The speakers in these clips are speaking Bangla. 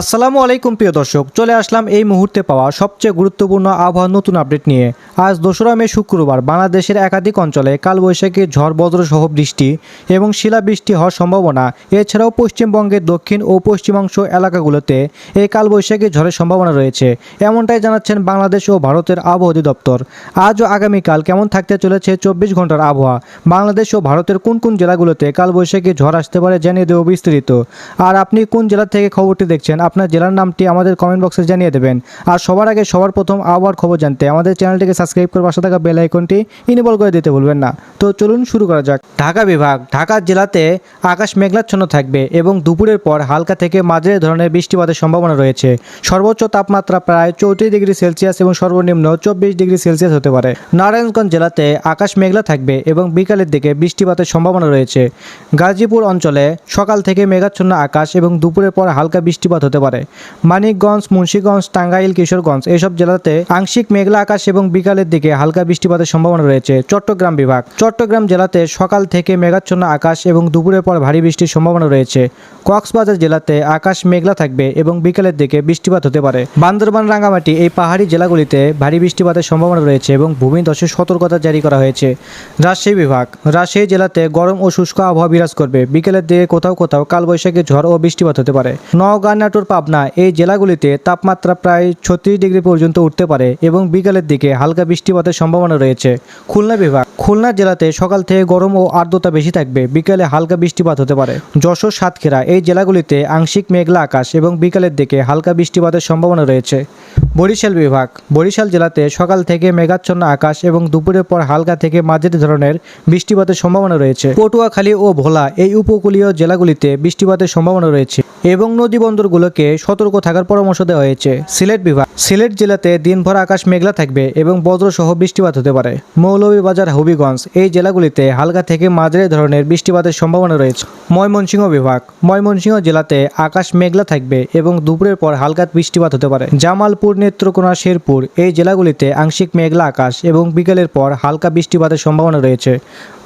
আসসালামু আলাইকুম প্রিয় দর্শক, চলে আসলাম এই মুহূর্তে পাওয়া সবচেয়ে গুরুত্বপূর্ণ আবহাওয়ার নতুন আপডেট নিয়ে। আজ দোসরা মে শুক্রবার বাংলাদেশের একাধিক অঞ্চলে কালবৈশাখী ঝড় বজ্রসহ বৃষ্টি এবং শিলাবৃষ্টি হওয়ার সম্ভাবনা। এছাড়াও পশ্চিমবঙ্গের দক্ষিণ ও পশ্চিমাংশ এলাকাগুলোতে এই কালবৈশাখী ঝড়ের সম্ভাবনা রয়েছে। এমনটাই জানাচ্ছেন বাংলাদেশ ও ভারতের আবহাওয়া অধিদপ্তর। আজ ও আগামীকাল কেমন থাকতে চলেছে চব্বিশ ঘণ্টার আবহাওয়া? বাংলাদেশ ও ভারতের কোন কোন জেলাগুলোতে কালবৈশাখী ঝড় আসতে পারে জানিয়ে দেবো বিস্তারিত। আর আপনি কোন জেলা থেকে খবরটি দেখছেন আপনার জেলার নামটি আমাদের কমেন্ট বক্সে জানিয়ে দেবেন। আর সবার আগে সবার প্রথম আবহাওয়ার খবর জানতে আমাদের চ্যানেলটিকে সাবস্ক্রাইব করে পাশে থাকা বেল আইকনটি ইনেবল করে দিতে ভুলবেন না। তো চলুন শুরু করা যাক। ঢাকা বিভাগ ঢাকা জেলাতে আকাশ মেঘলাচ্ছন্ন থাকবে এবং দুপুরের পর হালকা থেকে মাঝারি ধরনের বৃষ্টিপাতের সম্ভাবনা রয়েছে। সর্বোচ্চ তাপমাত্রা প্রায় চৌত্রিশ ডিগ্রি সেলসিয়াস এবং সর্বনিম্ন চব্বিশ ডিগ্রি সেলসিয়াস হতে পারে। নারায়ণগঞ্জ জেলাতে আকাশ মেঘলা থাকবে এবং বিকালের দিকে বৃষ্টিপাতের সম্ভাবনা রয়েছে। গাজীপুর অঞ্চলে সকাল থেকে মেঘাচ্ছন্ন আকাশ এবং দুপুরের পর হালকা বৃষ্টিপাত হতে পারে। মানিকগঞ্জ, মুন্সীগঞ্জ, টাঙ্গাইল, কিশোরগঞ্জ এইসব জেলাতে আংশিক মেঘলা আকাশ এবং বিকালের দিকে হালকা বৃষ্টিপাতের সম্ভাবনা রয়েছে। চট্টগ্রাম বিভাগ। চট্টগ্রাম জেলাতে সকাল থেকে মেঘাচ্ছন্ন আকাশ এবং দুপুরের পর ভারী বৃষ্টির সম্ভাবনা রয়েছে। কক্সবাজার জেলাতে আকাশ মেঘলা থাকবে এবং বিকালের দিকে বৃষ্টিপাত হতে পারে। বান্দরবান, রাঙ্গামাটি এই পাহাড়ি জেলাগুলিতে ভারী বৃষ্টিপাতের সম্ভাবনা রয়েছে এবং ভূমিধসের সতর্কতা জারি করা হয়েছে। রাজশাহী বিভাগ। রাজশাহী জেলাতে গরম ও শুষ্ক আবহাওয়া বিরাজ করবে। বিকেলের দিকে কোথাও কোথাও কালবৈশাখী ঝড় ও বৃষ্টিপাত হতে পারে। নওগাঁ, নাটোর পাবনা এই জেলাগুলিতে তাপমাত্রা প্রায় ছত্রিশ ডিগ্রি পর্যন্ত উঠতে পারে এবং বিকালের দিকে হালকা বৃষ্টিপাতের সম্ভাবনা রয়েছে। খুলনা বিভাগ, খুলনা জেলাতে সকাল থেকে গরম ও আর্দ্রতা বেশি থাকবে, বিকেলে হালকা বৃষ্টিপাত হতে পারে। যশোর, সাতক্ষীরা এই জেলাগুলিতে আংশিক মেঘলা আকাশ এবং বিকালের দিকে হালকা বৃষ্টিপাতের সম্ভাবনা রয়েছে। বরিশাল বিভাগ, বরিশাল জেলাতে সকাল থেকে মেঘাচ্ছন্ন আকাশ এবং দুপুরের পর হালকা থেকে মাঝারি ধরনের বৃষ্টিপাতের সম্ভাবনা রয়েছে। পটুয়াখালী ও ভোলা এই উপকূলীয় জেলাগুলিতে বৃষ্টিপাতের সম্ভাবনা রয়েছে। এবং নদী বন্দরগুলোকে সতর্ক থাকার পরামর্শ দেওয়া হয়েছে। সিলেট বিভাগ সিলেট জেলাতে দিনভর আকাশ মেঘলা থাকবে এবং বজ্রসহ বৃষ্টিপাত হতে পারে। মৌলভীবাজার, হবিগঞ্জ এই জেলাগুলিতে হালকা থেকে মাঝারি ধরনের বৃষ্টিপাতের সম্ভাবনা রয়েছে। ময়মনসিংহ বিভাগ ময়মনসিংহ জেলাতে আকাশ মেঘলা থাকবে এবং দুপুরের পর হালকা বৃষ্টিপাত হতে পারে। জামালপুর, নেত্রকোনা, শেরপুর এই জেলাগুলিতে আংশিক মেঘলা আকাশ এবং বিকেলের পর হালকা বৃষ্টিপাতের সম্ভাবনা রয়েছে।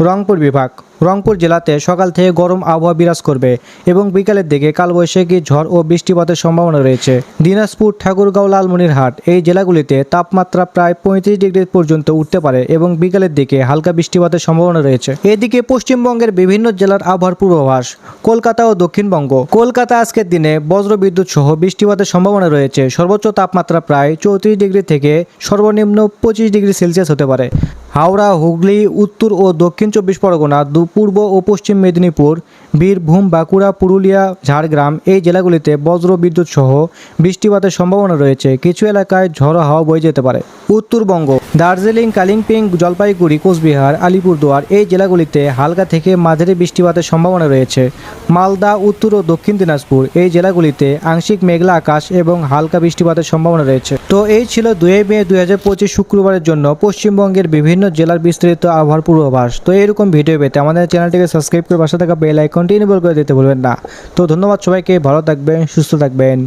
রংপুর বিভাগ রংপুর জেলাতে সকাল থেকে গরম আবহাওয়া বিরাজ করবে এবং বিকালের দিকে কালবৈশাখী ঝড় ও বৃষ্টিপাতের সম্ভাবনা রয়েছে। দিনাজপুর, ঠাকুরগাঁও, লালমনিরহাট এই জেলাগুলিতে তাপমাত্রা প্রায় পঁয়ত্রিশ ডিগ্রি পর্যন্ত উঠতে পারে এবং বিকালের দিকে হালকা বৃষ্টিপাতের সম্ভাবনা রয়েছে। এদিকে পশ্চিমবঙ্গের বিভিন্ন জেলার আবহাওয়ার পূর্বাভাস, কলকাতা ও দক্ষিণবঙ্গ। কলকাতা আজকের দিনে বজ্র বিদ্যুৎ সহ বৃষ্টিপাতের সম্ভাবনা রয়েছে। সর্বোচ্চ তাপমাত্রা প্রায় চৌত্রিশ ডিগ্রি থেকে সর্বনিম্ন পঁচিশ ডিগ্রি সেলসিয়াস হতে পারে। হাওড়া, হুগলি, উত্তর ও দক্ষিণ চব্বিশ পরগনা দু পূর্ব ও পশ্চিম মেদিনীপুর, বীরভূম, বাঁকুড়া, পুরুলিয়া, ঝাড়গ্রাম এই জেলাগুলিতে বজ্র বিদ্যুৎ সহ বৃষ্টিপাতের সম্ভাবনা রয়েছে। কিছু এলাকায় ঝড়ো হাওয়া বয়ে যেতে পারে। উত্তরবঙ্গ, দার্জিলিং, কালিম্পিং, জলপাইগুড়ি, কোচবিহার, আলিপুরদুয়ার এই জেলাগুলিতে হালকা থেকে মাঝারি বৃষ্টিপাতের সম্ভাবনা রয়েছে। মালদা, উত্তর ও দক্ষিণ দিনাজপুর এই জেলাগুলিতে আংশিক মেঘলা আকাশ এবং হালকা বৃষ্টিপাতের সম্ভাবনা রয়েছে। তো এই ছিল দুই মে দুই হাজার পঁচিশ শুক্রবারের জন্য পশ্চিমবঙ্গের বিভিন্ন জেলার বিস্তারিত আবহাওয়ার পূর্বাভাস। তো এরকম ভিডিও পেতে আমাদের চ্যানেলটিকে সাবস্ক্রাইব করে পাশে থাকা বেল আইকনটি ইনেবল করে দিতে ভুলবেন না। তো ধন্যবাদ সবাইকে, ভালো থাকবেন, সুস্থ থাকবেন।